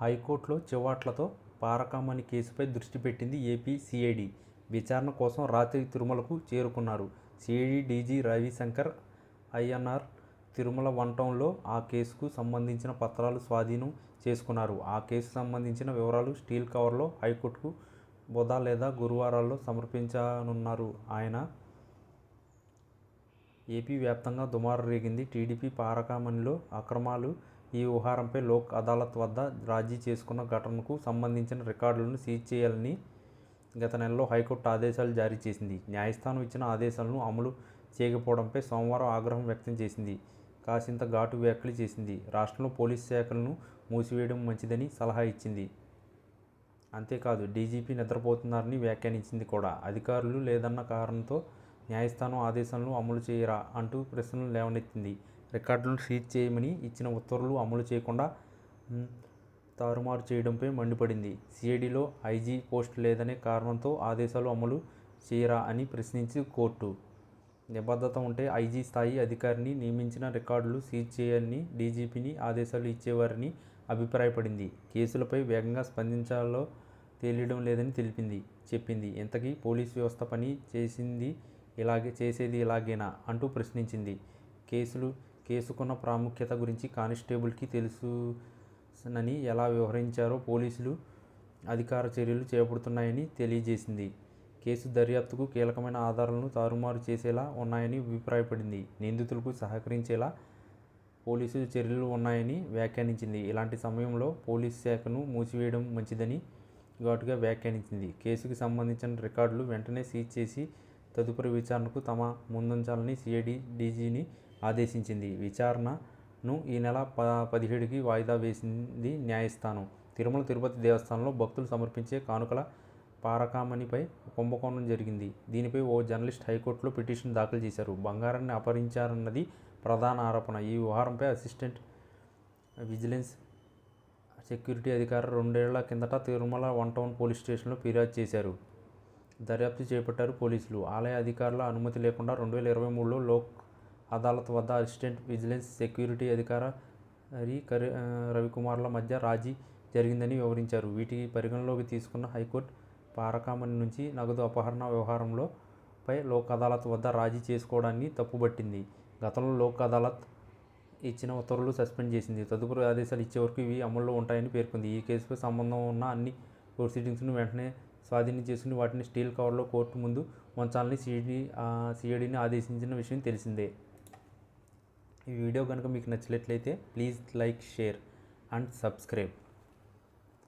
హైకోర్టులో చివాట్లతో పారకామణి కేసుపై దృష్టి పెట్టింది ఏపీ సిఐడి. విచారణ కోసం రాత్రి తిరుమలకు చేరుకున్నారు. CID DG Ravishankar INR Tirumala one టౌన్లో ఆ కేసుకు సంబంధించిన పత్రాలు స్వాధీనం చేసుకున్నారు. ఆ కేసు సంబంధించిన వివరాలు స్టీల్ కవర్లో హైకోర్టుకు బుధ లేదా గురువారాల్లో సమర్పించనున్నారు. ఆయన ఏపీ వ్యాప్తంగా దుమారు రేగింది. టీడీపీ పారకామణిలో అక్రమాలు ఈ వ్యవహారంపై లోక్ అదాలత్ వద్ద రాజీ చేసుకున్న ఘటనకు సంబంధించిన రికార్డులను సీజ్ చేయాలని గత నెలలో హైకోర్టు ఆదేశాలు జారీ చేసింది. న్యాయస్థానం ఇచ్చిన ఆదేశాలను అమలు చేయకపోవడంపై సోమవారం ఆగ్రహం వ్యక్తం చేసింది. కాసింత ఘాటు వ్యాఖ్యలు చేసింది. రాష్ట్రంలో పోలీస్ శాఖలను మూసివేయడం మంచిదని సలహా ఇచ్చింది. అంతేకాదు డీజీపీ నిద్రపోతున్నారని వ్యాఖ్యానించింది కూడా. అధికారులు లేదన్న కారణంతో న్యాయస్థానం ఆదేశాలను అమలు చేయరా అంటూ ప్రశ్నలు లేవనెత్తింది. రికార్డులను సీజ్ చేయమని ఇచ్చిన ఉత్తర్వులు అమలు చేయకుండా తారుమారు చేయడంపై మండిపడింది. సిఐడిలో ఐజీ పోస్ట్ లేదనే కారణంతో ఆదేశాలు అమలు చేయరా అని ప్రశ్నించి కోర్టు. నిబద్ధత ఉంటే ఐజీ స్థాయి అధికారిని నియమించిన రికార్డులు సీజ్ చేయాలని డీజీపీని ఆదేశాలు ఇచ్చేవారని అభిప్రాయపడింది. కేసులపై వేగంగా స్పందించాలో తేలియడం లేదని తెలిపింది చెప్పింది. ఇంతకీ పోలీస్ వ్యవస్థ పని చేసింది ఇలాగే చేసేది ఇలాగేనా? అంటూ ప్రశ్నించింది. కేసులు కేసుకున్న ప్రాముఖ్యత గురించి కానిస్టేబుల్కి తెలుసునని ఎలా వ్యవహరించారో పోలీసులు అధికార చర్యలు చేపడుతున్నాయని తెలియజేసింది. కేసు దర్యాప్తుకు కీలకమైన ఆధారాలను తారుమారు చేసేలా ఉన్నాయని అభిప్రాయపడింది. నిందితులకు సహకరించేలా పోలీసులు చర్యలు ఉన్నాయని వ్యాఖ్యానించింది. ఇలాంటి సమయంలో పోలీస్ శాఖను మూసివేయడం మంచిదని ఘాటుగా వ్యాఖ్యానించింది. కేసుకు సంబంధించిన రికార్డులు వెంటనే సీజ్ చేసి తదుపరి విచారణకు తమ ముందుంచాలని సిఐడి డీజీని ఆదేశించింది. విచారణను ఈ నెల ప పదిహేడుకి వాయిదా వేసింది న్యాయస్థానం. తిరుమల తిరుపతి దేవస్థానంలో భక్తులు సమర్పించే కానుకల పారకామణిపై కుంభకోణం జరిగింది. దీనిపై ఓ జర్నలిస్ట్ హైకోర్టులో పిటిషన్ దాఖలు చేశారు. బంగారాన్ని అపహరించారన్నది ప్రధాన ఆరోపణ. ఈ వ్యవహారంపై అసిస్టెంట్ విజిలెన్స్ సెక్యూరిటీ అధికారి రెండేళ్ళ కిందట తిరుమల వన్ టౌన్ పోలీస్ స్టేషన్లో ఫిర్యాదు చేశారు. దర్యాప్తు చేపట్టారు పోలీసులు. ఆలయ అధికారుల అనుమతి లేకుండా రెండు వేల ఇరవై మూడులో లోక్ అదాలత్ వద్ద అసిస్టెంట్ విజిలెన్స్ సెక్యూరిటీ అధికారి కరి రవికుమార్ల మధ్య రాజీ జరిగిందని వివరించారు. వీటికి పరిగణలోకి తీసుకున్న హైకోర్టు పారకామణి నుంచి నగదు అపహరణ వ్యవహారంలో పై లోక్ అదాలత్ వద్ద రాజీ చేసుకోవడాన్ని తప్పుబట్టింది. గతంలో లోక్ అదాలత్ ఇచ్చిన ఉత్తర్వులు సస్పెండ్ చేసింది. తదుపరి ఆదేశాలు ఇచ్చే వరకు ఇవి అమల్లో ఉంటాయని పేర్కొంది. ఈ కేసుపై సంబంధం ఉన్న అన్ని ప్రొసీడింగ్స్ను వెంటనే స్వాధీనం చేసుకుని వాటిని స్టీల్ కవర్లో కోర్టు ముందు ఉంచాలని సిఐడి సిఐడిని ఆదేశించిన విషయం తెలిసిందే. ఈ వీడియో కనుక మీకు నచ్చినట్లయితే please like share and subscribe.